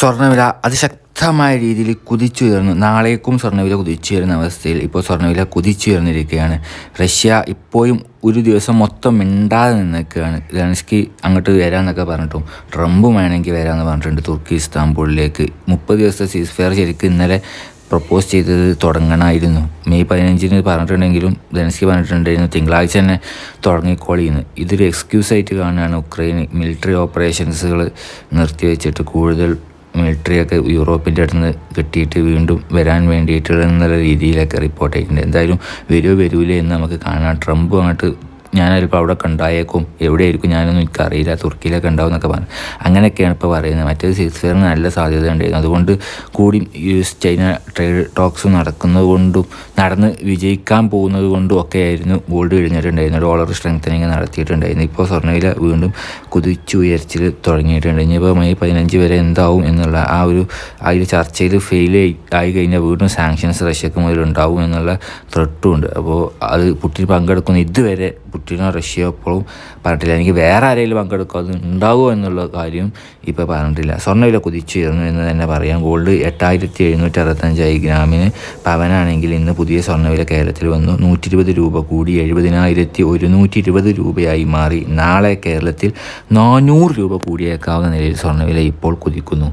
സ്വർണവില അതിശക്തമായ രീതിയിൽ കുതിച്ചുയർന്നു. നാളേക്കും സ്വർണവില കുതിച്ചുയരുന്ന അവസ്ഥയിൽ ഇപ്പോൾ സ്വർണവില കുതിച്ചുയർന്നിരിക്കുകയാണ്. റഷ്യ ഇപ്പോഴും ഒരു ദിവസം മൊത്തം മിണ്ടാതെ നിന്നൊക്കെയാണ് ലെൻസ്കി അങ്ങോട്ട് വരാമെന്നൊക്കെ പറഞ്ഞിട്ടും ട്രംപും വേണമെങ്കിൽ വരാമെന്ന് പറഞ്ഞിട്ടുണ്ട് തുർക്കി ഇസ്താംബൂളിലേക്ക്. മുപ്പത് ദിവസത്തെ സീസ് ഫെയർ ശരിക്കും ഇന്നലെ പ്രപ്പോസ് ചെയ്തത് തുടങ്ങണമായിരുന്നു. മെയ് പതിനഞ്ചിന് പറഞ്ഞിട്ടുണ്ടെങ്കിലും ജനസ്കി പറഞ്ഞിട്ടുണ്ടായിരുന്നു തിങ്കളാഴ്ച തന്നെ തുടങ്ങിക്കോളിന്ന്. ഇതൊരു എക്സ്ക്യൂസായിട്ട് കാണുകയാണ് ഉക്രൈൻ മിലിറ്ററി ഓപ്പറേഷൻസുകൾ നിർത്തിവെച്ചിട്ട് കൂടുതൽ മിലിറ്ററിയൊക്കെ യൂറോപ്പിന്റെ അടുത്ത് നിന്ന് കിട്ടിയിട്ട് വീണ്ടും വരാൻ വേണ്ടിയിട്ടുള്ള എന്നുള്ള രീതിയിലൊക്കെ റിപ്പോർട്ട് ആയിട്ടുണ്ട് എന്തായാലും വരുമോ വരൂലേ എന്ന് നമുക്ക് കാണാം. ട്രംപ് അങ്ങോട്ട് ഞാനതിപ്പോൾ അവിടെ കണ്ടായേക്കും. എവിടെയായിരിക്കും ഞാനൊന്നും എനിക്കറിയില്ല. തുർക്കിയിലൊക്കെ ഉണ്ടാവും എന്നൊക്കെ പറഞ്ഞു. അങ്ങനെയൊക്കെയാണ് ഇപ്പോൾ പറയുന്നത്. മറ്റേത് സിക്സ് ഫെയറിന് നല്ല സാധ്യത ഉണ്ടായിരുന്നു. അതുകൊണ്ട് കൂടി U S China trade talks നടക്കുന്നത് കൊണ്ടും നടന്ന് വിജയിക്കാൻ പോകുന്നത് കൊണ്ടും ഒക്കെ ആയിരുന്നു ഗോൾഡ് കഴിഞ്ഞിട്ടുണ്ടായിരുന്നു ഡോളർ സ്ട്രെങ്തനിങ് നടത്തിയിട്ടുണ്ടായിരുന്നു. ഇപ്പോൾ സ്വർണവില വീണ്ടും കുതിച്ചുയർച്ചിൽ തുടങ്ങിയിട്ടുണ്ട്. ഇനിയിപ്പോൾ മെയ് പതിനഞ്ച് വരെ എന്താവും എന്നുള്ള ആ ഒരു ഒരു ചർച്ചയിൽ ഫെയിൽ ആയി കഴിഞ്ഞാൽ വീണ്ടും സാങ്ഷൻസ് റഷ്യക്ക് മുതലുണ്ടാവും എന്നുള്ള ത്രെട്ടും ഉണ്ട്. അപ്പോൾ അത് പുട്ടിൻ പങ്കെടുക്കുന്ന ഇതുവരെ പുട്ടിനോ റഷ്യ എപ്പോഴും പറഞ്ഞിട്ടില്ല. എനിക്ക് വേറെ ആരെങ്കിലും പങ്കെടുക്കുക അത് ഉണ്ടാവുമോ എന്നുള്ള കാര്യം ഇപ്പോൾ പറഞ്ഞിട്ടില്ല. സ്വർണവില കുതിച്ചുയർന്നു എന്ന് തന്നെ പറയാം. ഗോൾഡ് എട്ടായിരത്തി എഴുന്നൂറ്റി അറുപത്തഞ്ചായി ഗ്രാമിന് പവനാണെങ്കിൽ ഇന്ന് പുതിയ സ്വർണവില കേരളത്തിൽ വന്നു. നൂറ്റി ഇരുപത് രൂപ കൂടി എഴുപതിനായിരത്തി ഒരുന്നൂറ്റി ഇരുപത് രൂപയായി മാറി. നാളെ കേരളത്തിൽ നാനൂറ് രൂപ കൂടിയേക്കാവുന്ന നിലയിൽ സ്വർണവില ഇപ്പോൾ കുതിക്കുന്നു.